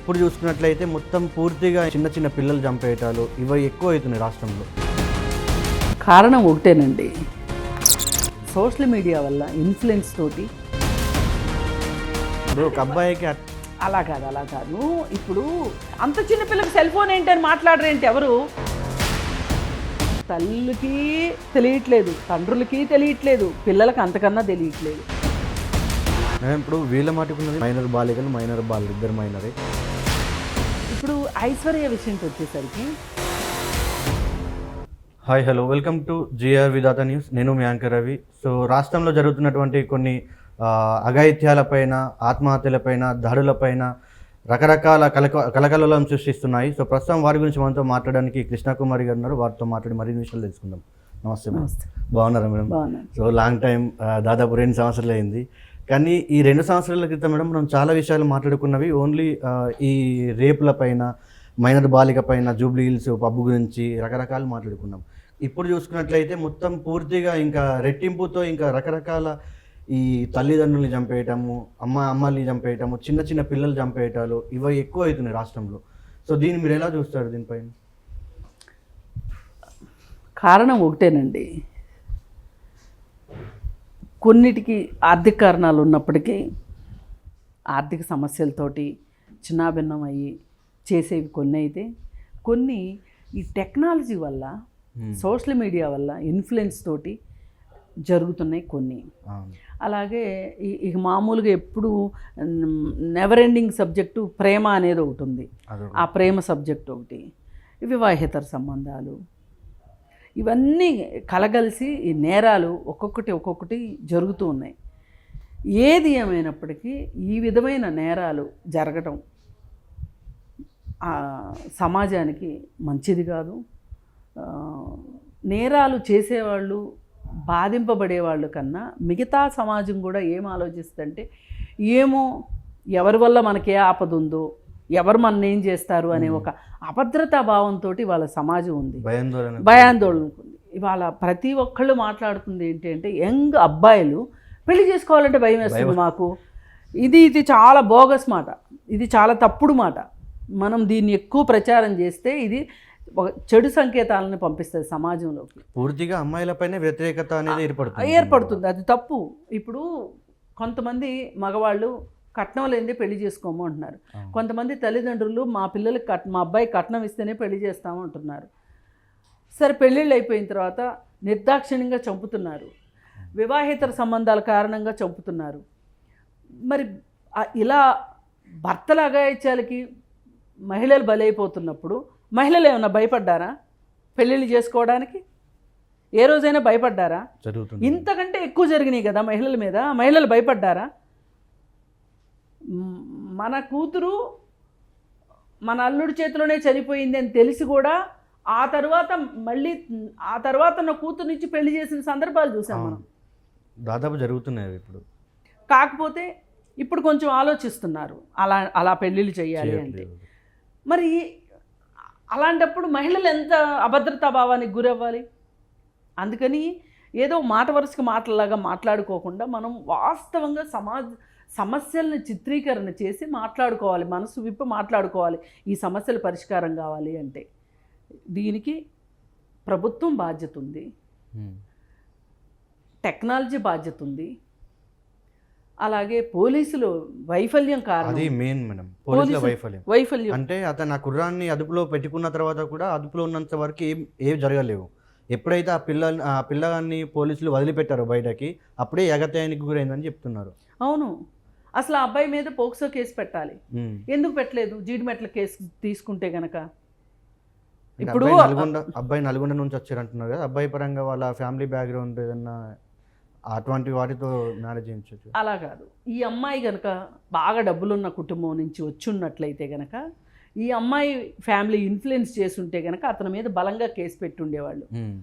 ఇప్పుడు చూసుకున్నట్లయితే మొత్తం పూర్తిగా చిన్న చిన్న పిల్లలు చంపేయటాలు ఇవి ఎక్కువ అవుతున్నాయి రాష్ట్రంలో. కారణం ఒకటేనండి. సోషల్ మీడియా వల్ల ఇన్ఫ్లుయెన్స్ తోటి ఇప్పుడు ఒక అబ్బాయికి అట్- అలా కాదు అలా కాదు. ఇప్పుడు అంత చిన్న పిల్లకి సెల్ ఫోన్ ఏంటని మాట్లాడరేంటి ఎవరు? తల్లికి తెలియట్లేదు తండ్రులకి తెలియట్లేదు పిల్లలకి అంతకన్నా తెలియట్లేదు. నేను ఇప్పుడు వీళ్ళ మాటుకున్నది మైనర్ బాలికలు మైనర్ బాలు ఇద్దరు మైనరే. ఇప్పుడు ఐశ్వర్య విషయంకి వచ్చేసరికి hi hello. Welcome to GR Vidhatha news. నేను మీ యాంకర్ రవి. సో రాష్ట్రంలో జరుగుతున్నటువంటి కొన్ని అఘాయిత్యాలపైన ఆత్మహత్యలపైన దాడులపైన రకరకాల కలక కలకలలను సృష్టిస్తున్నాయి. సో ప్రస్తుతం వారి గురించి మనతో మాట్లాడడానికి కృష్ణకుమారి గారు ఉన్నారు. వారితో మాట్లాడి మరిన్ని విషయాలు తెలుసుకుందాం. నమస్తే మేడం. నమస్తే. బాగున్నారా మేడం? సో లాంగ్ టైం దాదాపు రెండు సంవత్సరాలు అయింది. కానీ ఈ రెండు సంవత్సరాల క్రితం మేడం మనం చాలా విషయాలు మాట్లాడుకున్నవి. ఓన్లీ ఈ రేపుల పైన మైనర్ బాలిక పైన జూబ్లీ హిల్స్ పబ్బు గురించి రకరకాలు మాట్లాడుకున్నాం. ఇప్పుడు చూసుకున్నట్లయితే మొత్తం పూర్తిగా ఇంకా రెట్టింపుతో ఇంకా రకరకాల ఈ తల్లిదండ్రుల్ని చంపేయటము అమ్మ అమ్మల్ని చంపేయటము చిన్న చిన్న పిల్లలు చంపేయటాలు ఇవి ఎక్కువ అవుతున్నాయి రాష్ట్రంలో. సో దీన్ని మీరు ఎలా చూస్తారు దీనిపైన? కారణం ఒకటేనండి. కొన్నిటికి ఆర్థిక కారణాలు ఉన్నప్పటికీ ఆర్థిక సమస్యలతోటి చిన్నాభిన్నం అయ్యి చేసేవి కొన్ని అయితే కొన్ని ఈ టెక్నాలజీ వల్ల సోషల్ మీడియా వల్ల ఇన్ఫ్లుయెన్స్ తోటి జరుగుతున్నాయి కొన్ని. అలాగే ఇక మామూలుగా ఎప్పుడు నెవర్ ఎండింగ్ సబ్జెక్టు ప్రేమ అనేది ఒకటి ఉంది. ఆ ప్రేమ సబ్జెక్ట్ ఒకటి. వివాహేతర సంబంధాలు ఇవన్నీ కలగలిసి ఈ నేరాలు ఒక్కొక్కటి ఒక్కొక్కటి జరుగుతూ ఉన్నాయి. ఏది ఏమైనప్పటికీ ఈ విధమైన నేరాలు జరగటం సమాజానికి మంచిది కాదు. నేరాలు చేసేవాళ్ళు బాధింపబడేవాళ్ళు కన్నా మిగతా సమాజం కూడా ఏం ఆలోచిస్తుందంటే ఏమో ఎవరి వల్ల మనకే ఆపదుందో ఆపద ఉందో ఎవరు మన ఏం చేస్తారు అనే ఒక అభద్రతా భావంతో వాళ్ళ సమాజం ఉంది. భయాందోళన. భయాందోళన ఉంది. ఇవాళ ప్రతి ఒక్కళ్ళు మాట్లాడుతుంది ఏంటి అంటే యంగ్ అబ్బాయిలు పెళ్ళి చేసుకోవాలంటే భయం వేస్తుంది మాకు. ఇది ఇది చాలా బోగస్ మాట. ఇది చాలా తప్పుడు మాట. మనం దీన్ని ఎక్కువ ప్రచారం చేస్తే ఇది ఒక చెడు సంకేతాలను పంపిస్తుంది సమాజంలోకి. పూర్తిగా అమ్మాయిలపైనే వ్యతిరేకత అనేది ఏర్పడుతుంది. ఏర్పడుతుంది. అది తప్పు. ఇప్పుడు కొంతమంది మగవాళ్ళు కట్నం లేనిదే పెళ్ళి చేసుకోము అంటున్నారు. కొంతమంది తల్లిదండ్రులు మా పిల్లలకి కట్ మా అబ్బాయి కట్నం ఇస్తేనే పెళ్ళి చేస్తాము అంటున్నారు. సరే పెళ్ళిళ్ళు అయిపోయిన తర్వాత నిర్దాక్షిణ్యంగా చంపుతున్నారు. వివాహేతర సంబంధాల కారణంగా చంపుతున్నారు. మరి ఇలా భర్తల అగాయిత్యాలకి మహిళలు బలైపోతున్నప్పుడు మహిళలు ఏమైనా భయపడ్డారా పెళ్ళిళ్ళు చేసుకోవడానికి? ఏ రోజైనా భయపడ్డారా? ఇంతకంటే ఎక్కువ జరిగినాయి కదా మహిళల మీద మహిళలు భయపడ్డారా? మన కూతురు మన అల్లుడి చేతిలోనే చనిపోయింది అని తెలిసి కూడా ఆ తర్వాత మళ్ళీ ఆ తర్వాత నా కూతురు నుంచి పెళ్ళి చేసిన సందర్భాలు చూసాం మనం. దాదాపు జరుగుతున్నాయి ఇప్పుడు. కాకపోతే ఇప్పుడు కొంచెం ఆలోచిస్తున్నారు. అలా అలా పెళ్ళిళ్ళు చేయాలి అంటే. మరి అలాంటప్పుడు మహిళలు ఎంత అభద్రతా భావానికి గురవ్వాలి? అందుకని ఏదో మాట వరుసకి మాటలాగా మాట్లాడుకోకుండా మనం వాస్తవంగా సమాజ సమస్యల్ని చిత్రీకరణ చేసి మాట్లాడుకోవాలి మనసు విప్పి మాట్లాడుకోవాలి. ఈ సమస్యల పరిష్కారం కావాలి అంటే దీనికి ప్రభుత్వం బాధ్యత ఉంది. టెక్నాలజీ బాధ్యత ఉంది. అలాగే పోలీసులు వైఫల్యం అది కారణం మెయిన్ మేడం. పోలీసుల వైఫల్యం. వైఫల్యం. అంటే అతను ఆ కుర్రాన్ని అదుపులో పెట్టుకున్న తర్వాత కూడా అదుపులో ఉన్నంత వరకు ఏం ఏం జరగలేవు. ఎప్పుడైతే ఆ పిల్ల ఆ పిల్లగాన్ని పోలీసులు వదిలిపెట్టారో బయటకి అప్పుడే ఎగతాయానికి గురైందని చెప్తున్నారు. అవును. అసలు ఆ అబ్బాయి మీద పోక్సో కేసు పెట్టాలి. ఎందుకు పెట్టలేదు? జీడిమెట్ల కేసు తీసుకుంటే గనక. ఇప్పుడు అబ్బాయి నల్గొండ అబ్బాయి నల్గొండ నుంచి వచ్చారంటున్నారు కదా అబ్బాయి పరంగా వాళ్ళ ఫ్యామిలీ బ్యాక్గ్రౌండ్ ఏదన్నా అటువంటి వాటితో మ్యారేజ్ చేయించవచ్చు అలా కాదు. ఈ అమ్మాయి గనక బాగా డబ్బులున్న కుటుంబం నుంచి వచ్చి ఉన్నట్లయితే గనక ఈ అమ్మాయి ఫ్యామిలీ ఇన్ఫ్లుయెన్స్ చేస్తుంటే గనక అతని మీద బలంగా కేసు పెట్టి ఉండేవాళ్ళు ఉమ్.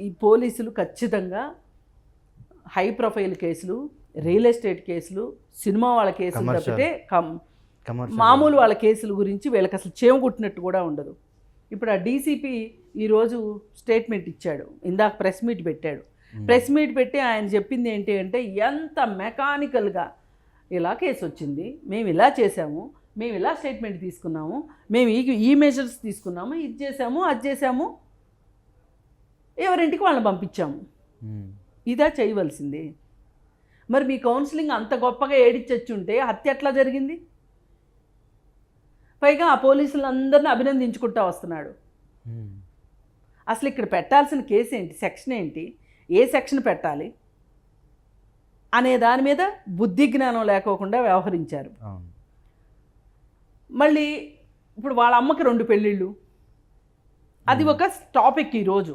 ఈ పోలీసులు ఖచ్చితంగా హై ప్రొఫైల్ కేసులు రియల్ ఎస్టేట్ కేసులు సినిమా వాళ్ళ కేసులు. తప్పితే మామూలు వాళ్ళ కేసుల గురించి వీళ్ళకి అసలు చేమ కుట్టినట్టు కూడా ఉండదు. ఇప్పుడు ఆ డీసీపీ ఈరోజు స్టేట్మెంట్ ఇచ్చాడు. ఇందాక ప్రెస్ మీట్ పెట్టాడు. ప్రెస్ మీట్ పెట్టి ఆయన చెప్పింది ఏంటి అంటే ఎంత మెకానికల్గా ఇలా కేసు వచ్చింది. మేము ఇలా చేసాము మేము ఇలా స్టేట్మెంట్ తీసుకున్నాము. మేము ఈ ఈ మెజర్స్ తీసుకున్నాము. ఇది చేసాము అది చేసాము ఎవరింటికి వాళ్ళని పంపించాము. ఉమ్. ఇదా చేయవలసింది. మరి మీ కౌన్సిలింగ్ అంత గొప్పగా ఏడిచొచ్చుంటే హత్య ఎట్లా జరిగింది? పైగా ఆ పోలీసులందరిని అభినందించుకుంటా వస్తున్నాడు. అసలు ఇక్కడ పెట్టాల్సిన కేసు ఏంటి? సెక్షన్ ఏంటి? ఏ సెక్షన్ పెట్టాలి? అనే దాని మీద బుద్ధి జ్ఞానం లేకోకుండా వ్యవహరించారు. మళ్ళీ ఇప్పుడు వాళ్ళ అమ్మకి రెండు పెళ్ళిళ్ళు. అది ఒక టాపిక్ ఈరోజు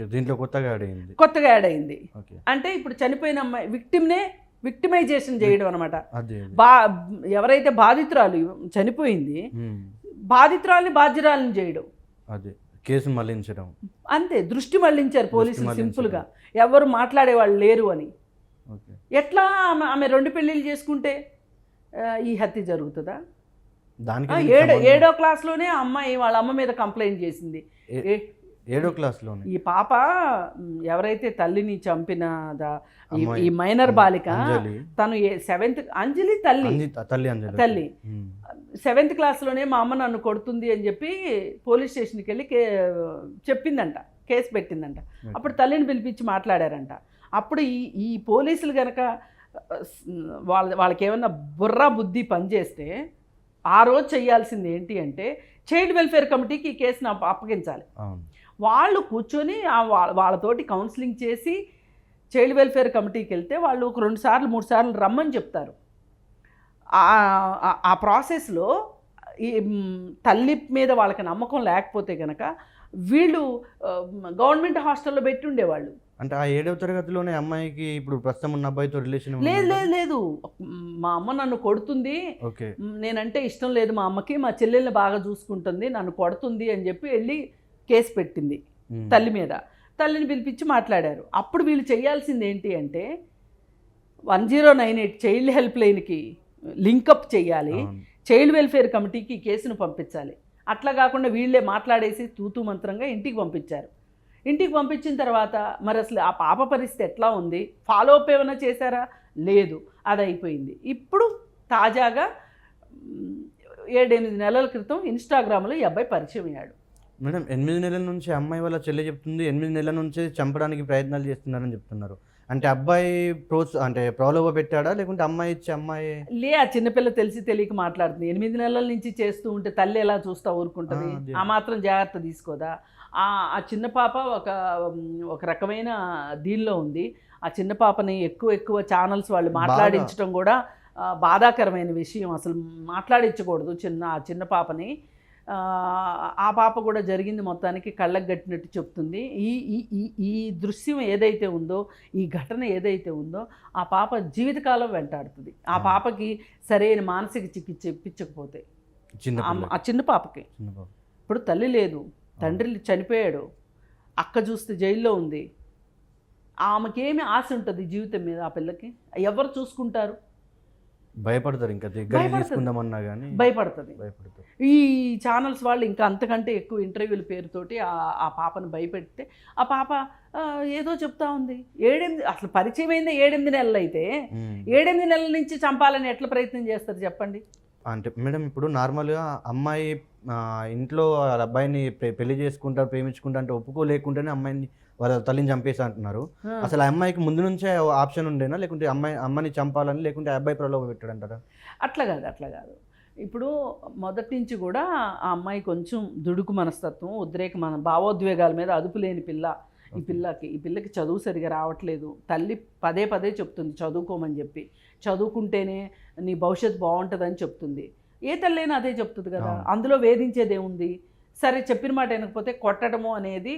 దీంట్లో కొత్తగా యాడ్ అయింది. కొత్తగా యాడ్ అయింది. అంటే ఇప్పుడు చనిపోయిన అమ్మాయి విక్టిమ్నే విక్టిమైజేషన్ చేయడం అనమాట. బా ఎవరైతే బాధితురాలు చనిపోయింది. బాధితురాల్ని బాధ్యురాలని చేయడం. అదే కేసు మళ్ళించడం. అంతే దృష్టి మళ్ళించారు పోలీసులు. సింపుల్గా. ఎవరు మాట్లాడే వాళ్ళు లేరు అని. ఎట్లా ఆమె ఆమె రెండు పెళ్ళిళ్ళు చేసుకుంటే ఈ హత్య జరుగుతుందా? ఏడో ఏడో క్లాస్లోనే అమ్మాయి వాళ్ళ అమ్మ మీద కంప్లైంట్ చేసింది. ఏడో క్లాస్లోనే. ఈ పాప ఎవరైతే తల్లిని చంపిన ఈ- మైనర్ బాలిక తను సెవెంత్ అంజలి తల్లి. తల్లి తల్లి. సెవెంత్ క్లాస్లోనే మా అమ్మ నన్ను కొడుతుంది అని చెప్పి పోలీస్ స్టేషన్కి వెళ్ళి కే చెప్పిందంట కేసు పెట్టిందంట. అప్పుడు తల్లిని పిలిపించి మాట్లాడారంట. అప్పుడు ఈ ఈ పోలీసులు కనుక వాళ్ళ వాళ్ళకి ఏమన్నా బుర్ర బుద్ధి పనిచేస్తే ఆ రోజు చేయాల్సింది ఏంటి అంటే చైల్డ్ వెల్ఫేర్ కమిటీకి ఈ కేసును అప్ప- అప్పగించాలి. వాళ్ళు కూర్చొని వాళ్ళతోటి కౌన్సిలింగ్ చేసి చైల్డ్ వెల్ఫేర్ కమిటీకి వెళ్తే వాళ్ళు ఒక రెండు సార్లు మూడు సార్లు రమ్మని చెప్తారు. ఆ- ప్రాసెస్లో ఈ తల్లి మీద వాళ్ళకి నమ్మకం లేకపోతే కనుక వీళ్ళు గవర్నమెంట్ హాస్టల్లో పెట్టి ఉండేవాళ్ళు అంటే ఆ ఏడవ తరగతిలోనే అమ్మాయికి ఇప్పుడు ప్రస్తుతం ఉన్న అబ్బాయితో రిలేషన్ లేదు లేదు లేదు. మా అమ్మ నన్ను కొడుతుంది. నేనంటే ఇష్టం లేదు మా అమ్మకి మా చెల్లెల్ని బాగా చూసుకుంటుంది నన్ను కొడుతుంది అని చెప్పి వెళ్ళి కేసు పెట్టింది. తల్లి మీద. తల్లిని పిలిపించి మాట్లాడారు. అప్పుడు వీళ్ళు చేయాల్సింది ఏంటి అంటే one zero nine eight child help లైన్కి లింకప్ చేయాలి. చైల్డ్ వెల్ఫేర్ కమిటీకి కేసును పంపించాలి. అట్లా కాకుండా వీళ్ళే మాట్లాడేసి తూతూ మంత్రంగా ఇంటికి పంపించారు. ఇంటికి పంపించిన తర్వాత మరి అసలు ఆ పాప పరిస్థితి ఎట్లా ఉంది? ఫాలో అప్ ఏమైనా చేశారా? లేదు. అది అయిపోయింది. ఇప్పుడు తాజాగా ఏడెనిమిది నెలల క్రితం ఇన్స్టాగ్రామ్లో ఈ అబ్బాయి పరిచయం అయ్యాడు. మేడం ఎనిమిది నెలల నుంచి అమ్మాయి వాళ్ళ చెల్లి చెప్తుంది ఎనిమిది నెలల నుంచి చంపడానికి ప్రయత్నాలు చేస్తున్నారని చెప్తున్నారు. అంటే అబ్బాయి ప్రోత్స అంటే ప్రలోభ పెట్టాడా? లేకుంటే అమ్మాయి ఇచ్చి అమ్మాయి? లే ఆ చిన్నపిల్ల తెలిసి తెలియక మాట్లాడుతుంది. ఎనిమిది నెలల నుంచి చేస్తూ ఉంటే తల్లి ఎలా చూస్తా ఊరుకుంటుంది? ఆ, మాత్రం జాగ్రత్త తీసుకోదా? ఆ ఆ చిన్న పాప ఒక ఒక రకమైన దీనిలో ఉంది. ఆ చిన్న పాపని ఎక్కువ ఎక్కువ ఛానల్స్ వాళ్ళు మాట్లాడించడం కూడా బాధాకరమైన విషయం. అసలు మాట్లాడించకూడదు చిన్న ఆ చిన్న పాపని. ఆ, పాప కూడా జరిగింది మొత్తానికి కళ్ళకు గట్టినట్టు చెప్తుంది. ఈ ఈ ఈ ఈ దృశ్యం ఏదైతే ఉందో ఈ ఘటన ఏదైతే ఉందో ఆ పాప జీవితకాలం వెంటాడుతుంది. ఆ. పాపకి సరైన మానసిక చికిత్స ఇప్పించకపోతే చిన్న ఆ- చిన్న పాపకి. ఇప్పుడు తల్లి లేదు తండ్రి చనిపోయాడు అక్క చూస్తే జైల్లో ఉంది. ఆమెకేమి ఆశ ఉంటుంది జీవితం మీద ఆ పిల్లకి? ఎవరు చూసుకుంటారు? భయపడతారు ఇంకా దగ్గర. తీసుకుందామన్నా కానీ భయపడుతుంది ఈ ఛానల్స్ వాళ్ళు ఇంకా అంతకంటే ఎక్కువ ఇంటర్వ్యూల పేరుతోటి ఆ పాపను భయపెడితే ఆ పాప ఏదో చెప్తా ఉంది ఏడెనిమిది అసలు పరిచయం అయిందే ఏడెనిమిది నెలలు అయితే. ఏడెనిమిది నెలల నుంచి చంపాలని ఎట్లా ప్రయత్నం చేస్తారు చెప్పండి అంటే మేడం ఇప్పుడు నార్మల్గా అమ్మాయి ఇంట్లో అబ్బాయిని పెళ్ళి చేసుకుంటారు ప్రేమించుకుంటా అంటే ఒప్పుకోలేకుండానే అమ్మాయిని వాళ్ళ తల్లిని చంపేసి అంటున్నారు. అసలు ఆ అమ్మాయికి ముందు నుంచే ఆప్షన్ ఉండేనా? లేకుంటే అమ్మాయి అమ్మని చంపాలని లేకుంటే అబ్బాయి ప్రలోభ పెట్టాడంటారా? అట్లా కాదు అట్లా కాదు. ఇప్పుడు మొదటి నుంచి కూడా ఆ అమ్మాయి కొంచెం దుడుకు మనస్తత్వం ఉద్రేక మన భావోద్వేగాల మీద అదుపు లేని పిల్ల. ఈ. పిల్లకి ఈ పిల్లకి చదువు సరిగా రావట్లేదు. తల్లి పదే పదే చెప్తుంది చదువుకోమని చెప్పి. చదువుకుంటేనే నీ భవిష్యత్తు బాగుంటుందని చెప్తుంది. ఏ తల్లైనా అదే చెప్తుంది కదా. అందులో వేధించేది ఏముంది సరే చెప్పిన మాట వినకపోతే కొట్టడము అనేది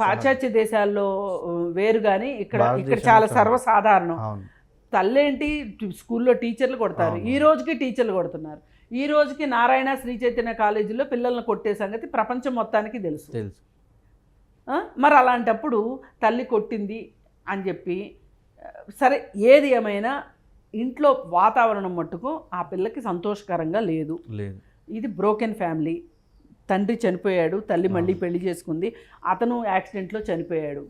పాశ్చాత్య దేశాల్లో వేరు కానీ ఇక్కడ ఇక్కడ చాలా. సర్వసాధారణం. తల్లేంటి స్కూల్లో టీచర్లు కొడతారు. ఈ రోజుకి టీచర్లు కొడుతున్నారు. ఈ రోజుకి నారాయణ శ్రీ చైతన్య కాలేజీలో పిల్లల్ని కొట్టే సంగతి ప్రపంచం మొత్తానికి తెలుసు. తెలుసు? మరి అలాంటప్పుడు తల్లి కొట్టింది అని చెప్పి సరే ఏది ఏమైనా ఇంట్లో వాతావరణం మట్టుకు ఆ పిల్లకి సంతోషకరంగా లేదు. లేదు. ఇది బ్రోకెన్ ఫ్యామిలీ. తండ్రి చనిపోయాడు తల్లి మళ్ళీ. పెళ్ళి చేసుకుంది అతను యాక్సిడెంట్లో చనిపోయాడు.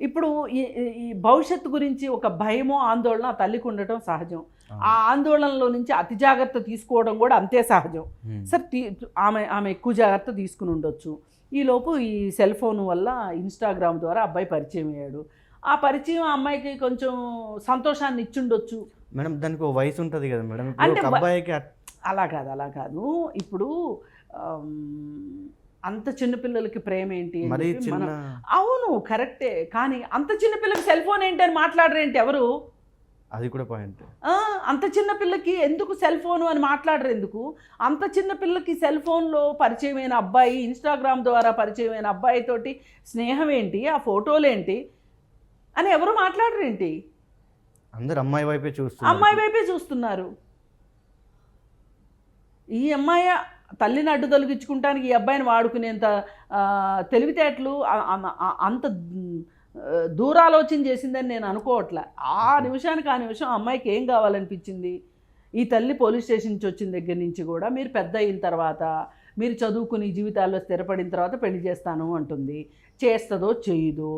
ఇప్పుడు ఈ భవిష్యత్తు గురించి ఒక భయమో ఆందోళన ఆ తల్లికి ఉండటం సహజం. ఆ ఆందోళనలో నుంచి అతి జాగ్రత్త తీసుకోవడం కూడా అంతే సహజం. సరే ఆమె ఆమె ఎక్కువ జాగ్రత్త తీసుకుని ఉండొచ్చు. ఈలోపు ఈ సెల్ ఫోన్ వల్ల ఇన్స్టాగ్రామ్ ద్వారా అబ్బాయి పరిచయం అయ్యాడు. ఆ పరిచయం ఆ అమ్మాయికి కొంచెం సంతోషాన్ని ఇచ్చుండొచ్చు. మేడం దానికి వయసు ఉంటుంది కదా మేడం. అంటే అబ్బాయికి అలా కాదు అలా కాదు. ఇప్పుడు అంత చిన్నపిల్లలకి ప్రేమ ఏంటి అవును కరెక్టే. కానీ అంత చిన్న పిల్లకి సెల్ ఫోన్ ఏంటి అని మాట్లాడరేంటి ఎవరు? అది కూడా పాయింట్. అంత చిన్న పిల్లకి ఎందుకు సెల్ ఫోను అని మాట్లాడరు ఎందుకు? అంత చిన్న పిల్లకి సెల్ ఫోన్లో పరిచయమైన అబ్బాయి ఇన్స్టాగ్రామ్ ద్వారా పరిచయమైన అబ్బాయితోటి స్నేహం ఏంటి? ఆ ఫోటోలు ఏంటి? అని ఎవరు మాట్లాడరేంటి అందరు అమ్మాయి వైపే చూస్తున్నారు. అమ్మాయి వైపే చూస్తున్నారు. ఈ అమ్మాయి తల్లిని అడ్డు తొలగించుకుంటానికి ఈ అబ్బాయిని వాడుకునేంత తెలివితేటలు అంత దూరాలోచన చేసిందని నేను అనుకోవట్లే. ఆ నిమిషానికి ఆ నిమిషం ఆ అమ్మాయికి ఏం కావాలనిపించింది? ఈ తల్లి పోలీస్ స్టేషన్ నుంచి వచ్చిన దగ్గర నుంచి కూడా మీరు పెద్ద అయిన తర్వాత మీరు చదువుకుని జీవితాల్లో స్థిరపడిన తర్వాత పెళ్ళి చేస్తాను అంటుంది. చేస్తుందో చేయదో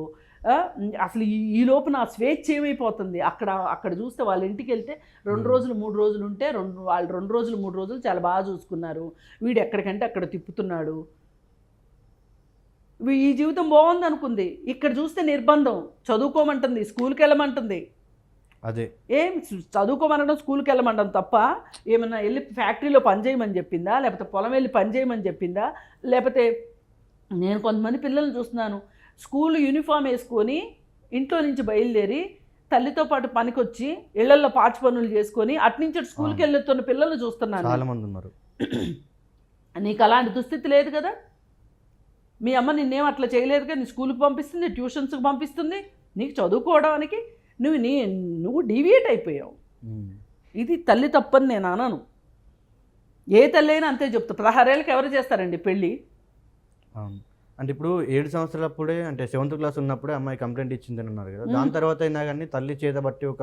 అసలు ఈ ఈ లోపు నా స్వేచ్ఛ ఏమైపోతుంది? అక్కడ అక్కడ చూస్తే వాళ్ళ ఇంటికి వెళ్తే రెండు. రోజులు మూడు రోజులు ఉంటే రెండు వాళ్ళు రెండు రోజులు మూడు రోజులు చాలా బాగా చూసుకున్నారు. వీడు ఎక్కడికంటే అక్కడ తిప్పుతున్నాడు. ఈ జీవితం బాగుంది అనుకుంది. ఇక్కడ చూస్తే నిర్బంధం. చదువుకోమంటుంది స్కూల్కి వెళ్ళమంటుంది. అదే. ఏం చదువుకోమనడం స్కూల్కి వెళ్ళమంటాం తప్ప ఏమన్నా వెళ్ళి ఫ్యాక్టరీలో పని చేయమని చెప్పిందా? లేకపోతే పొలం వెళ్ళి పని చేయమని చెప్పిందా? లేకపోతే నేను కొంతమంది పిల్లల్ని చూస్తున్నాను. స్కూల్ యూనిఫామ్ వేసుకొని ఇంట్లో నుంచి బయలుదేరి తల్లితో పాటు పనికొచ్చి ఇళ్ళల్లో పాచి పనులు చేసుకొని అట్నుంచి అటు స్కూల్కి అవును. వెళ్తున్న పిల్లల్ని చూస్తున్నాను. చాలా మంది ఉన్నారు. నీకు అలాంటి దుస్థితి లేదు కదా? మీ అమ్మ నిన్నేం అట్లా చేయలేదు కదా? నీ స్కూల్కి పంపిస్తుంది ట్యూషన్స్కి పంపిస్తుంది నీకు చదువుకోవడానికి నువ్వు నీ నువ్వు డీవియేట్ అయిపోయావు. ఇది తల్లి తప్పని నేను అనను. ఏ తల్లి అయినా అంతే చెప్తా. పదహారేళ్ళకి ఎవరు చేస్తారండి పెళ్ళి? అంటే ఇప్పుడు ఏడు సంవత్సరాలప్పుడే అంటే సెవెంత్ క్లాస్ ఉన్నప్పుడే అమ్మాయి కంప్లైంట్ ఇచ్చిందని అన్నారు కదా. దాని తర్వాత అయినా కానీ తల్లి చేతబట్టి ఒక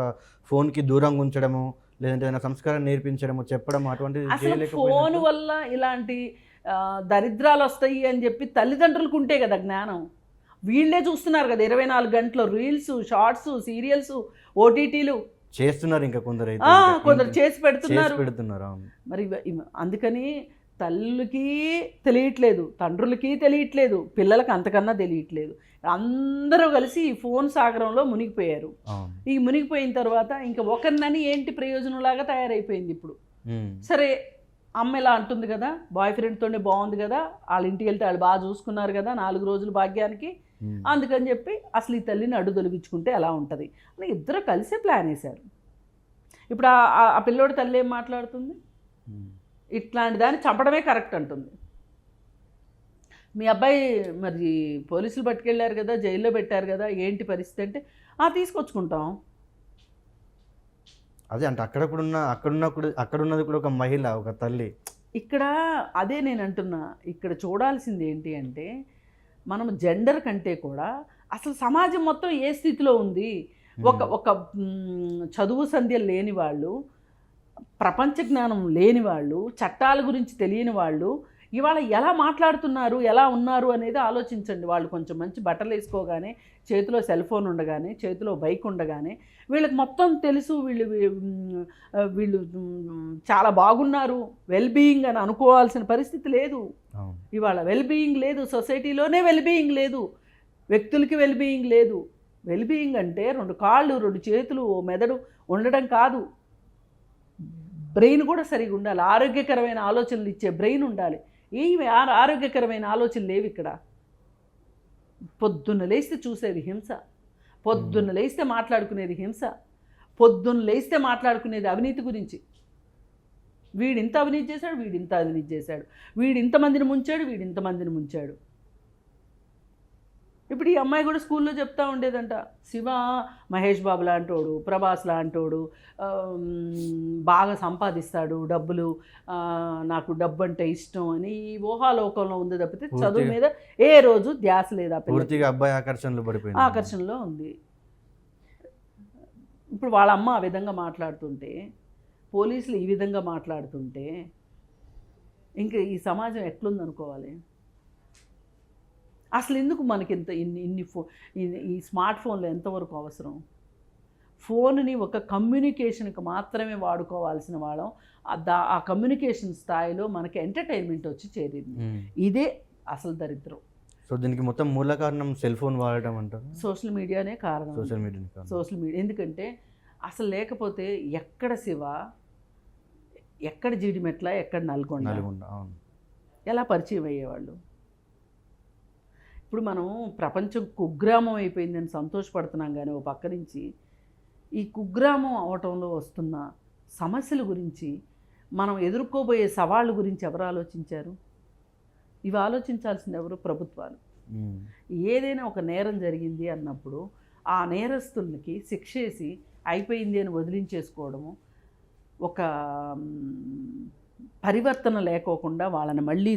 ఫోన్కి దూరంగా ఉంచడము లేదంటే ఏదైనా సంస్కారం నేర్పించడము చెప్పడం అటువంటిది ఫోన్ వల్ల ఇలాంటి దరిద్రాలు వస్తాయి అని చెప్పి తల్లిదండ్రులకు ఉంటే కదా జ్ఞానం. వీళ్ళే చూస్తున్నారు కదా ఇరవై నాలుగు గంటలు రీల్స్ షార్ట్స్ సీరియల్స్ ఓటీటీలు. చేస్తున్నారు ఇంకా కొందరు కొందరు చేసి పెడుతున్నారు. పెడుతున్నారు మరి అందుకని తల్లులకి తెలియట్లేదు తండ్రులకి తెలియట్లేదు పిల్లలకి అంతకన్నా తెలియట్లేదు. అందరూ కలిసి ఈ ఫోన్ సాగరంలో మునిగిపోయారు. ఈ మునిగిపోయిన తర్వాత ఇంకా ఒకరినని ఏంటి ప్రయోజనంలాగా తయారైపోయింది ఇప్పుడు. సరే అమ్మ ఇలా అంటుంది కదా బాయ్ ఫ్రెండ్తోనే బాగుంది కదా వాళ్ళ ఇంటికి వెళ్తే వాళ్ళు బాగా చూసుకున్నారు కదా నాలుగు రోజులు భాగ్యానికి. అందుకని చెప్పి అసలు ఈ తల్లిని అడ్డు తొలగించుకుంటే ఎలా ఉంటుంది? అని ఇద్దరు కలిసే ప్లాన్ వేశారు. ఇప్పుడు ఆ- పిల్లోడి తల్లి ఏం మాట్లాడుతుంది. ఇట్లాంటి దాన్ని చంపడమే కరెక్ట్ అంటుంది. మీ అబ్బాయి మరి పోలీసులు పట్టుకెళ్ళారు కదా జైల్లో పెట్టారు కదా ఏంటి పరిస్థితి అంటే ఆ తీసుకొచ్చుకుంటాం. అదే అంటే అక్కడ కూడా ఉన్న అక్కడున్న కూడా అక్కడ ఉన్నది కూడా ఒక మహిళ ఒక తల్లి. ఇక్కడ అదే నేను అంటున్నా ఇక్కడ చూడాల్సింది ఏంటి అంటే మనం జెండర్ కంటే కూడా అసలు సమాజం మొత్తం ఏ స్థితిలో ఉంది? ఒక ఒక చదువు సంధ్య లేని వాళ్ళు ప్రపంచ జ్ఞానం లేని వాళ్ళు చట్టాల గురించి తెలియని వాళ్ళు ఇవాళ ఎలా మాట్లాడుతున్నారు ఎలా ఉన్నారు అనేది ఆలోచించండి. వాళ్ళు కొంచెం మంచి బట్టలు వేసుకోగానే చేతిలో సెల్ ఫోన్ ఉండగానే చేతిలో బైక్ ఉండగానే వీళ్ళకి మొత్తం తెలుసు వీళ్ళు వీళ్ళు చాలా బాగున్నారు వెల్ బీయింగ్ అని అనుకోవాల్సిన పరిస్థితి లేదు. ఇవాళ వెల్ బీయింగ్ లేదు సొసైటీలోనే వెల్ బీయింగ్ లేదు వ్యక్తులకి వెల్ బీయింగ్ లేదు. వెల్ బీయింగ్ అంటే రెండు కాళ్ళు రెండు చేతులు ఓ మెదడు ఉండడం కాదు. బ్రెయిన్ కూడా సరిగా ఉండాలి. ఆరోగ్యకరమైన ఆలోచనలు ఇచ్చే బ్రెయిన్ ఉండాలి. ఏమి ఆరోగ్యకరమైన ఆలోచనలు లేవు ఇక్కడ. పొద్దున్న లేస్తే చూసేది హింస. పొద్దున్న లేస్తే మాట్లాడుకునేది హింస. పొద్దున్న లేస్తే మాట్లాడుకునేది అవినీతి గురించి. వీడింత అవినీతి చేశాడు వీడింత అవినీతి చేశాడు. వీడింతమందిని ముంచాడు వీడింతమందిని ముంచాడు. ఇప్పుడు ఈ అమ్మాయి కూడా స్కూల్లో చెప్తా ఉండేదంట శివ మహేష్ బాబు లాంటోడు ప్రభాస్ లాంటోడు బాగా సంపాదిస్తాడు డబ్బులు నాకు డబ్బు అంటే ఇష్టం అని ఈ ఊహాలోకంలో ఉంది తప్పితే చదువు మీద ఏ రోజు ధ్యాస లేదు. పూర్తిగా అబ్బాయి ఆకర్షణలు పడిపోయింది. ఆకర్షణలో ఉంది. ఇప్పుడు వాళ్ళ అమ్మ ఆ విధంగా మాట్లాడుతుంటే పోలీసులు ఈ విధంగా మాట్లాడుతుంటే ఇంకా ఈ సమాజం ఎట్లుందనుకోవాలి? అసలు ఎందుకు మనకి ఇంత ఇన్ని ఇన్ని ఫో ఈ- స్మార్ట్ ఫోన్లు ఎంతవరకు అవసరం? ఫోన్ని ఒక కమ్యూనికేషన్కి మాత్రమే వాడుకోవాల్సిన వాళ్ళం. దా ఆ కమ్యూనికేషన్ స్థాయిలో మనకి ఎంటర్టైన్మెంట్ వచ్చి చేరింది. ఇదే అసలు దరిద్రం. సో దీనికి మొత్తం మూల కారణం సెల్ ఫోన్ వాడటం అంటారు? సోషల్ మీడియానే కారణం. సోషల్ మీడియా సోషల్ మీడియా ఎందుకంటే అసలు లేకపోతే ఎక్కడ శివ ఎక్కడ జీడిమెట్ల ఎక్కడ నల్గొండ? నల్గొండ ఎలా పరిచయం అయ్యేవాళ్ళు? ఇప్పుడు మనం ప్రపంచం కుగ్రామం అయిపోయిందని సంతోషపడుతున్నాం కానీ ఓ పక్క నుంచి ఈ కుగ్రామం అవటంలో వస్తున్న సమస్యల గురించి మనం ఎదుర్కోబోయే సవాళ్ళ గురించి ఎవరు ఆలోచించారు? ఇవి ఆలోచించాల్సింది ఎవరు? ప్రభుత్వాలు. ఏదైనా ఒక నేరం జరిగింది అన్నప్పుడు ఆ నేరస్తులకి శిక్షేసి అయిపోయింది అని వదిలించేసుకోవడము ఒక పరివర్తన లేకోకుండా వాళ్ళని మళ్ళీ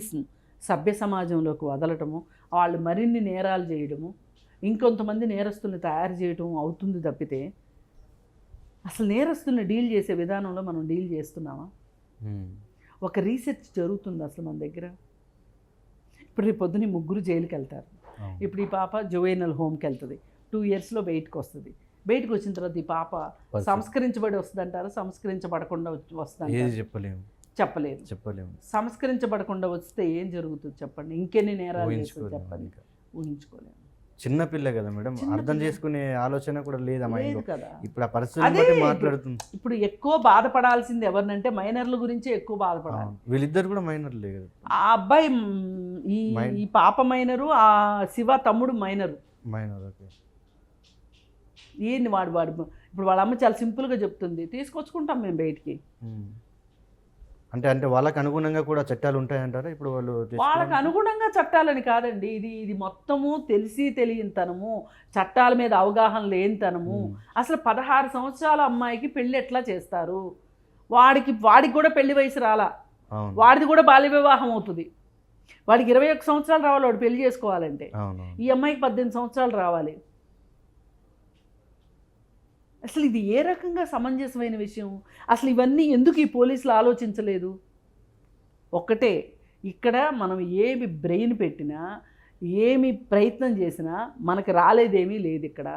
సభ్య సమాజంలోకి వదలటము వాళ్ళు మరిన్ని నేరాలు చేయడము ఇంకొంతమంది నేరస్తుల్ని తయారు చేయడం అవుతుంది తప్పితే అసలు నేరస్తుల్ని డీల్ చేసే విధానంలో మనం డీల్ చేస్తున్నామా. ఒక రీసెర్చ్ జరుగుతుంది అసలు మన దగ్గర. ఇప్పుడు రేపు పొద్దున ముగ్గురు జైలుకి వెళ్తారు. ఇప్పుడు ఈ పాప జువైనల్ హోమ్కి వెళ్తుంది. టూ ఇయర్స్లో బయటకు వస్తుంది. బయటకు వచ్చిన తర్వాత ఈ పాప. సంస్కరించబడి వస్తుందంటారా? సంస్కరించబడకుండా ఏది వస్తుందంటారు? చెప్పలేము. చెప్పలేదు. చెప్పలేము. సంస్కరించబడకుండా వస్తే ఏం జరుగుతుంది చెప్పండి. ఇంకెన్ని నేరాలు చెప్పండి. ఊహించుకోలేము. చిన్న పిల్ల కదా మేడం. అర్థం. చేసుకునే ఆలోచన కూడా లేదా ఇప్పుడు ఆ ఇప్పుడు- మాట్లాడుతుంది. ఇప్పుడు ఎక్కువ బాధపడాల్సింది ఎవరినంటే మైనర్ల గురించి ఎక్కువ బాధపడాలి. వీళ్ళిద్దరు కూడా మైనర్లే కదా. ఆ అబ్బాయి ఈ ఈ పాప మైనరు ఆ శివ తమ్ముడు మైనరు. Minor okay. ఏంది వాడు వాడు ఇప్పుడు వాళ్ళ అమ్మ చాలా సింపుల్గా చెప్తుంది. తీసుకొచ్చుకుంటాం మేము బయటికి. అంటే అంటే వాళ్ళకి అనుగుణంగా కూడా చట్టాలు ఉంటాయంటారా? ఇప్పుడు వాళ్ళు వాళ్ళకి అనుగుణంగా చట్టాలని కాదండి. ఇది ఇది మొత్తము తెలిసి తెలియనితనము చట్టాల మీద అవగాహన లేనితనము. అసలు పదహారు సంవత్సరాల అమ్మాయికి పెళ్ళి ఎట్లా చేస్తారు? వాడికి వాడికి కూడా పెళ్ళి వయసు రాలా. వాడిది కూడా బాల్య వివాహం అవుతుంది. వాడికి ఇరవై ఒక్క సంవత్సరాలు రావాలి వాడు పెళ్ళి చేసుకోవాలంటే. ఈ అమ్మాయికి పద్దెనిమిది సంవత్సరాలు రావాలి. అసలు ఇది ఏ రకంగా సమంజసమైన విషయం? అసలు ఇవన్నీ ఎందుకు ఈ పోలీసులు ఆలోచించలేదు? ఒక్కటే ఇక్కడ మనం ఏమి బ్రెయిన్ పెట్టినా ఏమి ప్రయత్నం చేసినా మనకు రాలేదేమీ లేదు ఇక్కడ.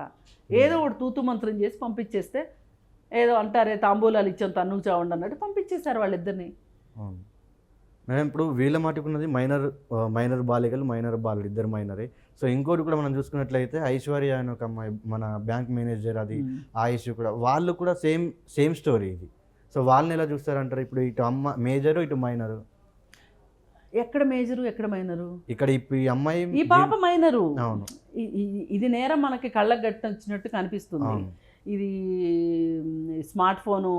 ఏదో ఒకటి తూతు మంత్రం చేసి పంపించేస్తే ఏదో అంటారే తాంబూలాలు ఇచ్చాం తన్నుకు చావండి అన్నట్టు పంపించేశారు వాళ్ళిద్దరిని. మేడం ఇప్పుడు వీళ్ళ మాటకున్నది మైనర్ మైనర్ బాలికలు మైనర్ బాలుడు ఇద్దరు మైనరే. సో ఇంకోటి కూడా మనం చూసుకున్నట్లయితే ఐశ్వర్య అని ఒక అమ్మాయి మన బ్యాంక్ మేనేజర్ అది ఆయుష్ కూడా వాళ్ళు కూడా సేమ్ సేమ్ స్టోరీ ఇది. సో వాళ్ళని ఎలా చూస్తారంటారు? ఇప్పుడు ఇటు అమ్మ మేజరు ఇటు మైనరు? ఎక్కడ మేజరు ఎక్కడ మైనరు? ఇక్కడ ఈ అమ్మాయి ఈ పాప మైనరు. అవును. ఇది నేరం మనకి కళ్ళకు గట్టినట్టు కనిపిస్తుంది. ఇది స్మార్ట్ ఫోను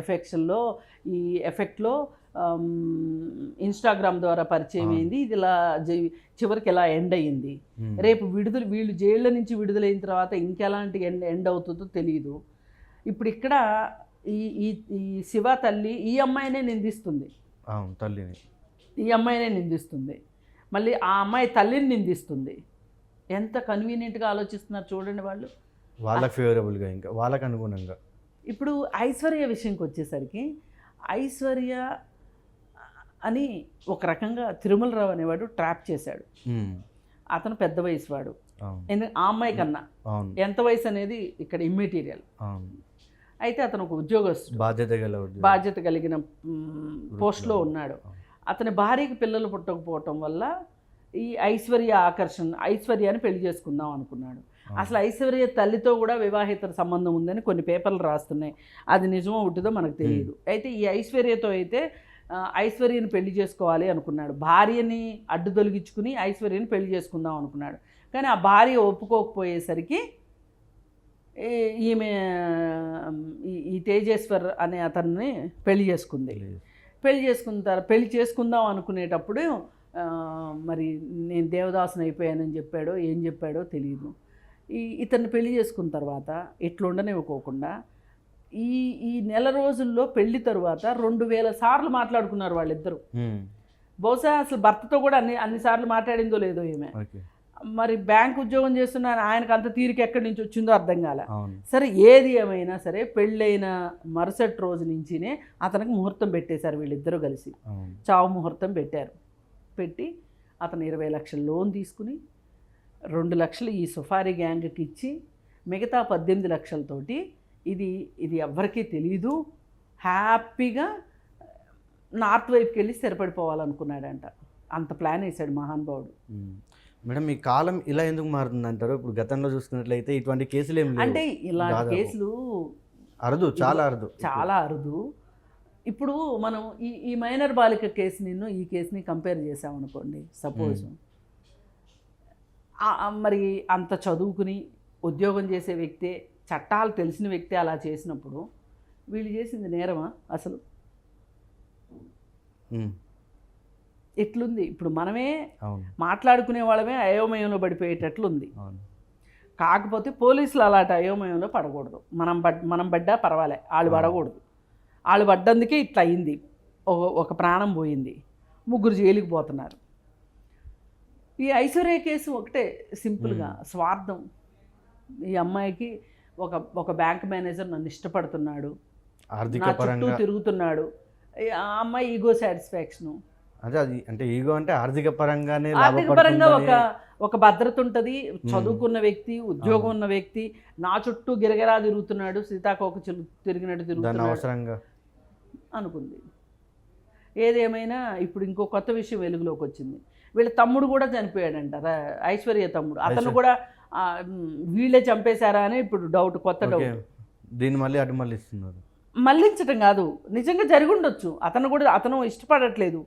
ఎఫెక్షన్లో ఈ ఎఫెక్ట్లో ఇన్స్టాగ్రామ్ ద్వారా పరిచయం. అయింది. ఇది ఇలా చివరికి ఇలా ఎండ్ అయ్యింది. రేపు విడుదల వీళ్ళు జైళ్ళ నుంచి విడుదలైన తర్వాత ఇంకెలాంటి ఎండ్ ఎండ్ అవుతుందో తెలియదు ఇప్పుడు ఇక్కడ ఈ ఈ ఈ శివ తల్లి ఈ అమ్మాయినే నిందిస్తుంది. తల్లిని. ఈ అమ్మాయినే నిందిస్తుంది. మళ్ళీ ఆ అమ్మాయి తల్లిని నిందిస్తుంది. ఎంత కన్వీనియంట్గా ఆలోచిస్తున్నారు చూడండి వాళ్ళు. వాళ్ళకి ఫేవరబుల్గా ఇంకా వాళ్ళకి అనుగుణంగా. ఇప్పుడు ఐశ్వర్య విషయంకి వచ్చేసరికి ఐశ్వర్య అని ఒక రకంగా తిరుమలరావు అనేవాడు ట్రాప్ చేశాడు. అతను పెద్ద వయసు వాడు ఆ అమ్మాయి కన్నా. ఎంత వయసు అనేది ఇక్కడ ఇమ్మెటీరియల్ అయితే అతను ఒక ఉద్యోగస్తుడు. బాధ్యత గల. బాధ్యత కలిగిన పోస్ట్లో ఉన్నాడు. అతని భార్యకి పిల్లలు పుట్టకపోవటం వల్ల ఈ ఐశ్వర్య ఆకర్షణ ఐశ్వర్యాన్ని పెళ్ళి చేసుకుందాం అనుకున్నాడు. అసలు ఐశ్వర్య తల్లితో కూడా వివాహేతర సంబంధం ఉందని కొన్ని పేపర్లు రాస్తున్నాయి. అది నిజమో ఉంటుందో మనకు తెలియదు అయితే ఈ ఐశ్వర్యతో అయితే ఐశ్వర్యని పెళ్ళి చేసుకోవాలి అనుకున్నాడు. భార్యని అడ్డు తొలగించుకుని ఐశ్వర్యని పెళ్ళి చేసుకుందాం అనుకున్నాడు. కానీ ఆ భార్య ఒప్పుకోకపోయేసరికి ఈమె ఈ- ఈ తేజేశ్వర్ అనే అతన్ని పెళ్ళి చేసుకుంది. పెళ్ళి చేసుకున్న తర్వాత పెళ్ళి చేసుకుందాం అనుకునేటప్పుడు మరి నేను దేవదాసుని అయిపోయానని చెప్పాడో ఏం చెప్పాడో తెలియదు ఈ ఇతన్ని పెళ్ళి చేసుకున్న తర్వాత ఇట్లా ఉండనివ్వకోకుండా ఈ ఈ నెల రోజుల్లో పెళ్ళి తరువాత రెండు వేల సార్లు మాట్లాడుకున్నారు వాళ్ళిద్దరూ. బహుశా అసలు భర్తతో కూడా అన్ని అన్నిసార్లు మాట్లాడిందో లేదో ఈమె. మరి బ్యాంక్ ఉద్యోగం చేస్తున్న ఆయనకు అంత తీరిక ఎక్కడి నుంచి వచ్చిందో అర్థం కాల. సరే ఏది ఏమైనా సరే పెళ్ళైన మరుసటి రోజు నుంచినే అతనికి ముహూర్తం పెట్టేశారు వీళ్ళిద్దరూ కలిసి. చావు ముహూర్తం పెట్టారు. పెట్టి అతను ఇరవై లక్షల లోన్ తీసుకుని రెండు లక్షలు ఈ సుఫారీ గ్యాంగ్కి ఇచ్చి మిగతా పద్దెనిమిది లక్షలతోటి ఇది ఇది ఎవ్వరికీ తెలీదు. హ్యాపీగా నార్త్ వైపుకి వెళ్ళి స్థిరపడిపోవాలనుకున్నాడంట. అంత ప్లాన్ వేశాడు మహానుభావుడు. మేడం ఈ కాలం ఇలా ఎందుకు మారుతుంది అంటారు ఇప్పుడు గతంలో చూసుకున్నట్లయితే ఇటువంటి కేసులు ఏం లేవు. అంటే ఇలాంటి. కేసులు అరుదు చాలా అరుదు. చాలా అరుదు. ఇప్పుడు మనం ఈ ఈ మైనర్ బాలిక కేసు నిన్ను ఈ కేసుని కంపేర్ చేసామనుకోండి సపోజ్. మరి అంత చదువుకుని ఉద్యోగం చేసే వ్యక్తే చట్టాలు తెలిసిన వ్యక్తి అలా చేసినప్పుడు వీళ్ళు చేసింది నేరమా అసలు. ఎట్లుంది? ఇప్పుడు మనమే మాట్లాడుకునే వాళ్ళమే అయోమయంలో పడిపోయేటట్లుంది. కాకపోతే పోలీసులు అలాంటి అయోమయంలో పడకూడదు. మనం పడ్ మనం పడ్డా పర్వాలే వాళ్ళు పడకూడదు. వాళ్ళు పడ్డందుకే ఇట్లా అయింది ఒక ప్రాణం పోయింది. ముగ్గురు జైలుకి పోతున్నారు. ఈ ఐశ్వర్య కేసు ఒకటే సింపుల్గా. స్వార్థం. ఈ అమ్మాయికి ఒక ఒక బ్యాంక్ మేనేజర్ నన్ను ఇష్టపడుతున్నాడు. ఆర్థిక చుట్టూ తిరుగుతున్నాడు. ఆ అమ్మాయి ఈగో సాటిస్ఫాక్షను. అదే అది అంటే ఈగో అంటే ఆర్థిక పరంగానే ఆర్థిక పరంగా ఒక ఒక భద్రత ఉంటుంది. చదువుకున్న వ్యక్తి ఉద్యోగం ఉన్న వ్యక్తి నా చుట్టూ గిరగిరా తిరుగుతున్నాడు. సీతాకోక తిరిగినట్టు తిరుగుతున్నాడు. అనుకుంది. ఏదేమైనా ఇప్పుడు ఇంకో కొత్త విషయం వెలుగులోకి వచ్చింది. వీళ్ళ తమ్ముడు కూడా చనిపోయాడంట. రా- ఐశ్వర్య తమ్ముడు. అతను కూడా వీళ్ళే చంపేశారా అని ఇప్పుడు డౌట్ కొత్త డౌట్ దీన్ని మళ్ళీ అటు మళ్ళీ ఇస్తున్నారు మళ్ళించటం కాదు నిజంగా జరిగి ఉండొచ్చు అతను కూడా అతను ఇష్టపడట్లేదు.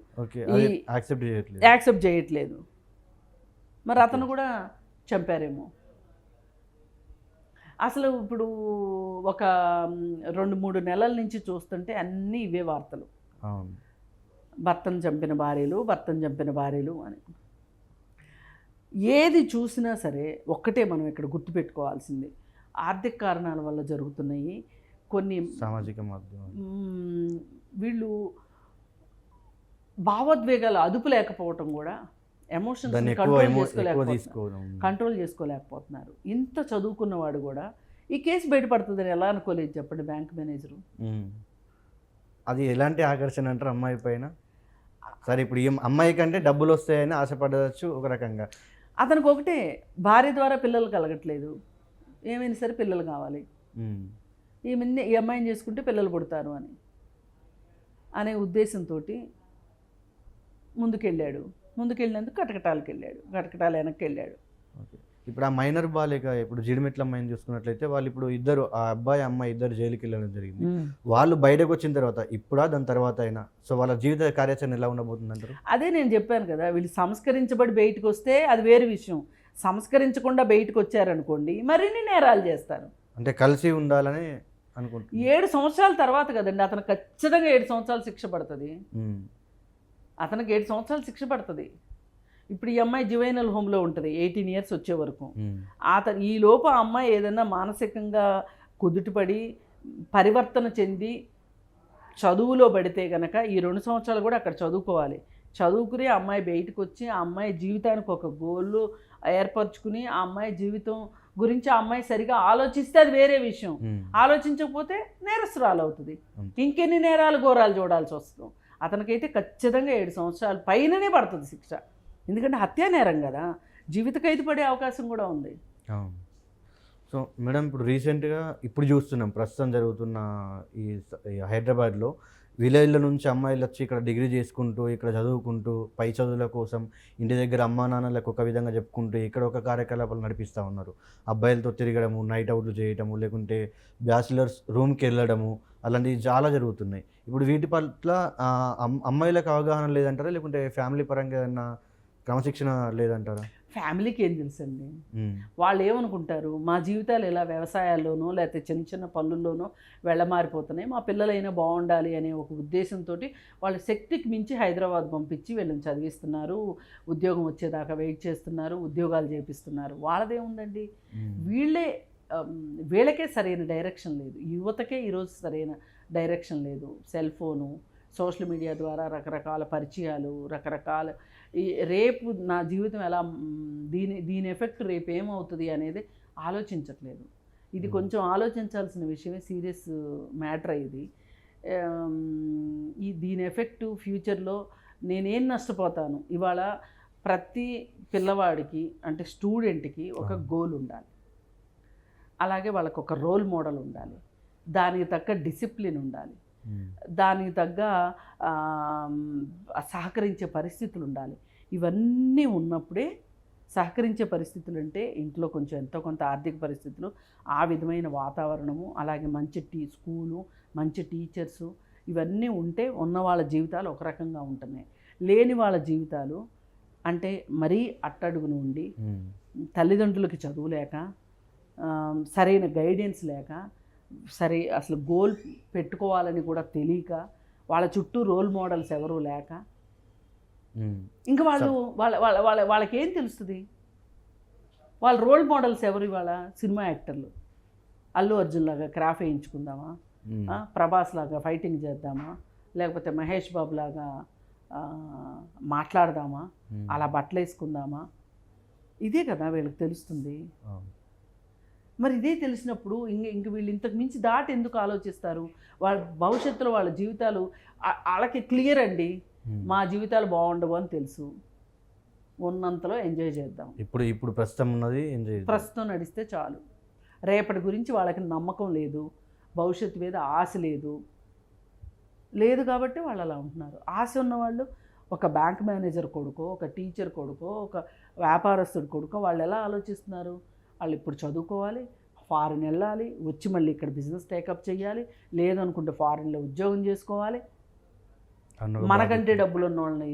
యాక్సెప్ట్ చేయట్లేదు. మరి అతను కూడా చంపారేమో. అసలు ఇప్పుడు ఒక రెండు మూడు నెలల నుంచి చూస్తుంటే అన్నీ ఇవే వార్తలు. భర్తను చంపిన భార్యలు భర్తను చంపిన భార్యలు అని. ఏది చూసినా సరే ఒక్కటే మనం ఇక్కడ గుర్తుపెట్టుకోవాల్సింది. ఆర్థిక కారణాల వల్ల జరుగుతున్నాయి. కొన్ని సామాజిక మాధ్యమం వీళ్ళు భావోద్వేగాలు అదుపు లేకపోవటం కూడా ఎమోషన్స్ కంట్రోల్ చేసుకోలేకపోతున్నారు. కంట్రోల్ చేసుకోలేకపోతున్నారు. ఇంత చదువుకున్నవాడు కూడా ఈ కేసు బయటపడుతుందని ఎలా అనుకోలేదు చెప్పండి బ్యాంక్ మేనేజరు. అది ఎలాంటి ఆకర్షణ అంటారు అమ్మాయి పైన? సరే ఇప్పుడు అమ్మాయి కంటే డబ్బులు వస్తాయని ఆశపడవచ్చు ఒక రకంగా. అతనికి ఒకటే భార్య ద్వారా పిల్లలు కలగట్లేదు. ఏమైనా సరే పిల్లలు కావాలి. ఈమెన్ని ఈ అమ్మాయిని చేసుకుంటే పిల్లలు పుడతారు అని. అనే ఉద్దేశంతో ముందుకెళ్ళాడు. ముందుకెళ్ళినందుకు కటకటాలకు వెళ్ళాడు కటకటాలు వెనక్కి వెళ్ళాడు. ఇప్పుడు ఆ మైనర్ బాలిక ఇప్పుడు జిడిమెట్ల అమ్మాయిని చూసుకున్నట్లయితే వాళ్ళు ఇప్పుడు ఇద్దరు ఆ అబ్బాయి అమ్మాయి ఇద్దరు జైలుకి వెళ్ళడం జరిగింది. వాళ్ళు బయటకు వచ్చిన తర్వాత ఇప్పుడా దాని తర్వాత అయినా? సో వాళ్ళ జీవిత కార్యాచరణ ఎలా ఉండబోతుంది అంటారు అదే నేను చెప్పాను కదా వీళ్ళు సంస్కరించబడి బయటకు వస్తే అది వేరే విషయం. సంస్కరించకుండా బయటకు వచ్చారనుకోండి మరిన్ని నేరాలు చేస్తారు. అంటే కలిసి ఉండాలని అనుకుంటున్నాను ఏడు సంవత్సరాల తర్వాత కదండి అతను ఖచ్చితంగా ఏడు సంవత్సరాలు శిక్ష పడుతుంది. అతనికి ఏడు సంవత్సరాలు శిక్ష పడుతుంది. ఇప్పుడు ఈ అమ్మాయి జువైనల్ హోమ్లో ఉంటుంది ఎయిటీన్ ఇయర్స్ వచ్చే వరకు. అతను ఈ లోపు ఆ అమ్మాయి ఏదైనా మానసికంగా కుదుటపడి పరివర్తన చెంది చదువులో పడితే గనక ఈ రెండు సంవత్సరాలు కూడా అక్కడ చదువుకోవాలి చదువుకుని ఆ అమ్మాయి బయటకు వచ్చి ఆ అమ్మాయి జీవితానికి ఒక గోల్ ఏర్పరచుకుని ఆ అమ్మాయి జీవితం గురించి ఆ అమ్మాయి సరిగా ఆలోచిస్తే అది వేరే విషయం. ఆలోచించకపోతే నేరస్తురాలు అవుతుంది. ఇంకెన్ని నేరాలు ఘోరాలు చూడాల్సి వస్తుంది అతనికైతే ఖచ్చితంగా ఏడు సంవత్సరాల పైననే పడుతుంది శిక్ష ఎందుకంటే హత్యా నేరం కదా. జీవిత ఖైదు పడే అవకాశం కూడా ఉంది. సో మేడం ఇప్పుడు రీసెంట్గా ఇప్పుడు చూస్తున్నాం ప్రస్తుతం జరుగుతున్న ఈ స- ఈ హైదరాబాద్లో విలేజ్ల నుంచి అమ్మాయిలు వచ్చి ఇక్కడ డిగ్రీ చేసుకుంటూ ఇక్కడ చదువుకుంటూ పై చదువుల కోసం ఇంటి దగ్గర అమ్మా నాన్నలకు ఒక విధంగా చెప్పుకుంటూ ఇక్కడ ఒక కార్యకలాపాలు నడిపిస్తూ ఉన్నారు. అబ్బాయిలతో తిరగడము నైట్ అవుట్లు చేయడము లేకుంటే బ్యాచిలర్స్ రూమ్కి వెళ్ళడము అలాంటివి చాలా జరుగుతున్నాయి. ఇప్పుడు వీటి పట్ల అమ్- అమ్మాయిలకు అవగాహన లేదంటారా? లేకుంటే ఫ్యామిలీ పరంగా ఏదైనా క్రమశిక్షణ లేదంటారా? ఫ్యామిలీకి ఏం తెలుసండి? వాళ్ళు ఏమనుకుంటారు మా జీవితాలు ఇలా వ్యవసాయాల్లోనో లేకపోతే చిన్న చిన్న పనుల్లోనో వెళ్ళమారిపోతున్నాయి మా పిల్లలైనా బాగుండాలి అనే ఒక ఉద్దేశంతో వాళ్ళ శక్తికి మించి హైదరాబాద్ పంపించి వీళ్ళని చదివిస్తున్నారు ఉద్యోగం వచ్చేదాకా వెయిట్ చేస్తున్నారు ఉద్యోగాలు చేపిస్తున్నారు. వాళ్ళదేముందండి. వీళ్ళే వీళ్ళకే సరైన డైరెక్షన్ లేదు. యువతకే ఈరోజు సరైన డైరెక్షన్ లేదు. సెల్ ఫోను సోషల్ మీడియా ద్వారా రకరకాల పరిచయాలు రకరకాల రేపు నా జీవితం ఎలా దీని దీని ఎఫెక్ట్ రేపు ఏమవుతుంది అనేది ఆలోచించట్లేదు ఇది. కొంచెం ఆలోచించాల్సిన విషయమే సీరియస్ మ్యాటర్ ఇది ఈ దీని ఎఫెక్ట్ ఫ్యూచర్లో నేనేం నష్టపోతాను ఇవాళ ప్రతి పిల్లవాడికి అంటే స్టూడెంట్కి ఒక. గోల్ ఉండాలి అలాగే వాళ్ళకి ఒక రోల్ మోడల్ ఉండాలి దానికి తగ్గ డిసిప్లిన్ ఉండాలి. దానికి తగ్గ సహకరించే పరిస్థితులు ఉండాలి. ఇవన్నీ ఉన్నప్పుడే సహకరించే పరిస్థితులు అంటే ఇంట్లో కొంచెం ఎంతో కొంత ఆర్థిక పరిస్థితులు ఆ విధమైన వాతావరణము అలాగే మంచి టీ స్కూలు మంచి టీచర్సు ఇవన్నీ ఉంటే ఉన్న వాళ్ళ జీవితాలు ఒక రకంగా ఉంటున్నాయి. లేని వాళ్ళ జీవితాలు అంటే మరీ అట్టడుగున ఉండి. తల్లిదండ్రులకి చదువు లేక సరైన గైడెన్స్ లేక సరే అసలు గోల్ పెట్టుకోవాలని కూడా తెలియక వాళ్ళ చుట్టూ రోల్ మోడల్స్ ఎవరూ లేక. ఇంకా వాళ్ళు వాళ్ళ వాళ్ళ వాళ్ళ వాళ్ళకి ఏం తెలుస్తుంది? వాళ్ళ రోల్ మోడల్స్ ఎవరు ఇవాళ సినిమా యాక్టర్లు? అల్లు అర్జున్ లాగా క్రాఫ్ వేయించుకుందామా? ప్రభాస్ లాగా ఫైటింగ్ చేద్దామా? లేకపోతే మహేష్ బాబు లాగా మాట్లాడదామా. అలా బట్టలు వేసుకుందామా ఇదే కదా వీళ్ళకి తెలుస్తుంది. మరి ఇదే తెలిసినప్పుడు ఇంక ఇంక వీళ్ళు ఇంతకు మించి దాటి ఎందుకు ఆలోచిస్తారు? వాళ్ళ భవిష్యత్తులో వాళ్ళ జీవితాలు వాళ్ళకి క్లియర్ అండి. మా జీవితాలు బాగుండవు అని తెలుసు. ఉన్నంతలో ఎంజాయ్ చేద్దాం. ఇప్పుడు ఇప్పుడు ప్రస్తుతం ఉన్నది ఎంజాయ్. ప్రస్తుతం నడిస్తే చాలు. రేపటి గురించి వాళ్ళకి నమ్మకం లేదు. భవిష్యత్తు మీద ఆశ లేదు. లేదు కాబట్టి వాళ్ళు అలా ఉంటున్నారు. ఆశ ఉన్నవాళ్ళు ఒక బ్యాంక్ మేనేజర్ కొడుకో ఒక టీచర్ కొడుకో ఒక వ్యాపారస్తుడి కొడుకో వాళ్ళు ఎలా ఆలోచిస్తున్నారు? వాళ్ళు ఇప్పుడు చదువుకోవాలి ఫారిన్ వెళ్ళాలి వచ్చి మళ్ళీ ఇక్కడ బిజినెస్ టేకప్ చేయాలి లేదనుకుంటే ఫారిన్లో ఉద్యోగం చేసుకోవాలి. మనకంటే. డబ్బులు ఉన్న వాళ్ళని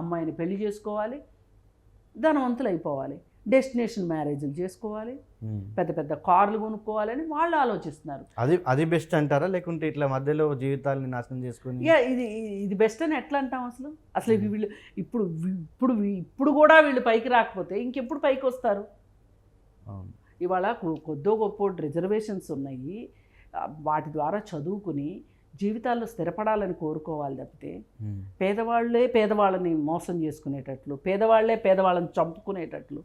అమ్మాయిని పెళ్ళి చేసుకోవాలి. ధనవంతులు అయిపోవాలి. డెస్టినేషన్ మ్యారేజ్లు చేసుకోవాలి. పెద్ద పెద్ద కార్లు కొనుక్కోవాలని వాళ్ళు ఆలోచిస్తున్నారు. అది అది బెస్ట్ అంటారా? లేకుంటే ఇట్లా మధ్యలో జీవితాలని నాశనం చేసుకుని? ఇది ఇది బెస్ట్ అని ఎట్లా అంటాం అసలు? అసలు వీళ్ళు ఇప్పుడు ఇప్పుడు ఇప్పుడు కూడా వీళ్ళు పైకి రాకపోతే ఇంకెప్పుడు పైకి వస్తారు. ఇవాళ కొద్దో గొప్ప రిజర్వేషన్స్ ఉన్నాయి. వాటి ద్వారా చదువుకుని జీవితాల్లో స్థిరపడాలని కోరుకోవాలి తప్పితే. పేదవాళ్ళే పేదవాళ్ళని మోసం చేసుకునేటట్లు పేదవాళ్ళే పేదవాళ్ళని చంపుకునేటట్లు.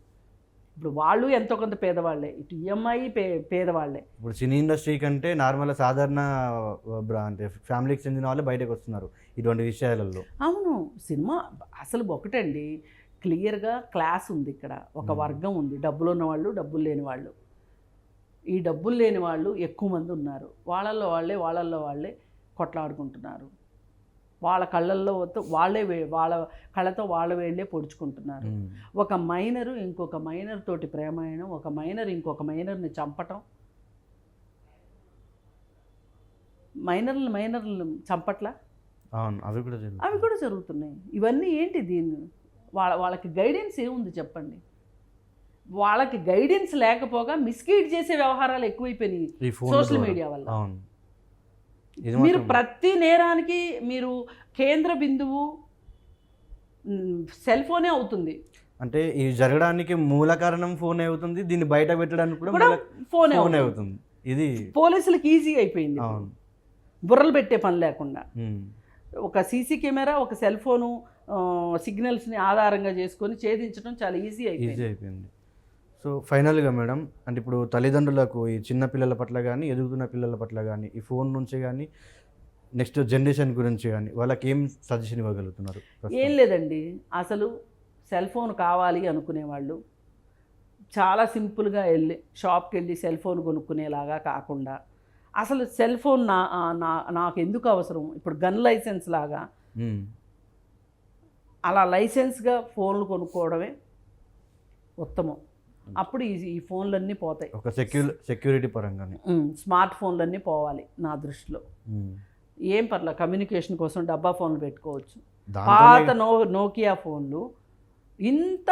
ఇప్పుడు వాళ్ళు ఎంతో కొంత పేదవాళ్ళే ఇటు ఈఎంఐ పే పేదవాళ్ళే ఇప్పుడు సినీ ఇండస్ట్రీ కంటే నార్మల్ సాధారణ అంటే ఫ్యామిలీకి చెందిన వాళ్ళు బయటకు వస్తున్నారు ఇటువంటి విషయాలలో. అవును. సినిమా అసలు ఒకటండి. క్లియర్గా క్లాస్ ఉంది ఇక్కడ. ఒక. వర్గం ఉంది. డబ్బులు ఉన్న వాళ్ళు డబ్బులు లేని వాళ్ళు. ఈ డబ్బులు లేని వాళ్ళు ఎక్కువ మంది ఉన్నారు. వాళ్ళల్లో వాళ్ళే వాళ్ళల్లో వాళ్ళే కొట్లాడుకుంటున్నారు. వాళ్ళ కళ్ళల్లో వాళ్ళే వాళ్ళ కళ్ళతో వాళ్ళ వేళ్ళే పొడుచుకుంటున్నారు. ఒక మైనరు ఇంకొక మైనర్ తోటి ప్రేమాయణం ఒక మైనర్ ఇంకొక మైనర్ని చంపటం మైనర్లు మైనర్లు చంపట్లా? అవును అవి కూడా. అవి కూడా జరుగుతున్నాయి. ఇవన్నీ ఏంటి దీన్ని? వాళ్ళ వాళ్ళకి గైడెన్స్ ఏముంది చెప్పండి? వాళ్ళకి గైడెన్స్ లేకపోగా మిస్గైడ్ చేసే వ్యవహారాలు ఎక్కువైపోయినాయి ఈ సోషల్ మీడియా వల్ల. మీరు ప్రతి నేరానికి మీరు కేంద్ర బిందువు సెల్ ఫోనే అవుతుంది. అంటే ఇది జరగడానికి మూల కారణం ఫోన్ అవుతుంది దీన్ని బయట పెట్టడానికి కూడా ఫోనే ఫోన్ అవుతుంది. ఇది పోలీసులకు ఈజీ అయిపోయింది బుర్రలు పెట్టే పని లేకుండా. ఒక సీసీ కెమెరా ఒక సెల్ ఫోను సిగ్నల్స్ని ఆధారంగా చేసుకొని ఛేదించడం చాలా ఈజీ ఈజీ అయిపోయింది. అయిపోయింది సో ఫైనల్గా మేడం అంటే ఇప్పుడు తల్లిదండ్రులకు ఈ చిన్న పిల్లల పట్ల కానీ ఎదుగుతున్న పిల్లల పట్ల కానీ ఈ ఫోన్ నుంచి కానీ నెక్స్ట్ జనరేషన్ గురించి కానీ వాళ్ళకి ఏం సజెషన్ ఇవ్వగలుగుతున్నారు? ఏం లేదండి. అసలు సెల్ ఫోన్ కావాలి అనుకునేవాళ్ళు. చాలా సింపుల్గా వెళ్ళి షాప్కి వెళ్ళి సెల్ ఫోన్ కొనుక్కునేలాగా కాకుండా అసలు సెల్ ఫోన్ నా నాకు ఎందుకు అవసరం? ఇప్పుడు గన్ లైసెన్స్ లాగా. అలా లైసెన్స్గా ఫోన్లు కొనుక్కోవడమే ఉత్తమం. అప్పుడు ఈ ఈ ఫోన్లన్నీ పోతాయి. ఒక సెక్యూర్ సెక్యూరిటీ పరంగానే. స్మార్ట్ ఫోన్లన్నీ పోవాలి నా దృష్టిలో. ఏం పర్లే కమ్యూనికేషన్ కోసం డబ్బా ఫోన్లు పెట్టుకోవచ్చు. పాత నో నోకియా ఫోన్లు ఇంత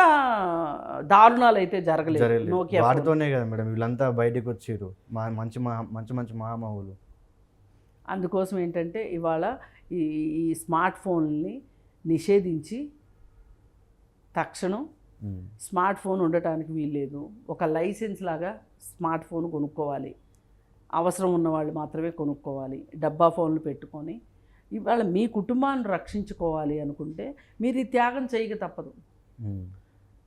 దారుణాలు అయితే జరగలేదు. నోకియా. వాటితోనే కదా మేడం వీళ్ళంతా బయటకు వచ్చారు. మా మంచి మంచి మంచి మహామహులు అందుకోసం ఏంటంటే ఇవాళ ఈ ఈ స్మార్ట్ ఫోన్ని నిషేధించి తక్షణం ఉమ్. స్మార్ట్ ఫోన్ ఉండటానికి వీల్లేదు. ఒక లైసెన్స్ లాగా స్మార్ట్ ఫోన్ కొనుక్కోవాలి. అవసరం ఉన్న వాళ్ళు మాత్రమే కొనుక్కోవాలి. డబ్బా ఫోన్లు పెట్టుకొని. ఇవాళ మీ కుటుంబాన్ని రక్షించుకోవాలి అనుకుంటే మీరు ఈ త్యాగం చేయక తప్పదు. ఉమ్.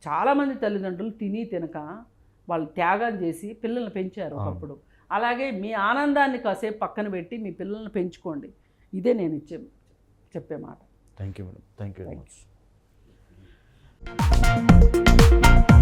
చాలామంది తల్లిదండ్రులు తిని తినక వాళ్ళు త్యాగం చేసి పిల్లల్ని పెంచారు. ఒకప్పుడు. అలాగే మీ ఆనందాన్ని కాసేపు పక్కన పెట్టి మీ పిల్లల్ని పెంచుకోండి. ఇదే నేను ఇచ్చే చెప్పే మాట. Thank you madam thank you very Thank much నమస్తే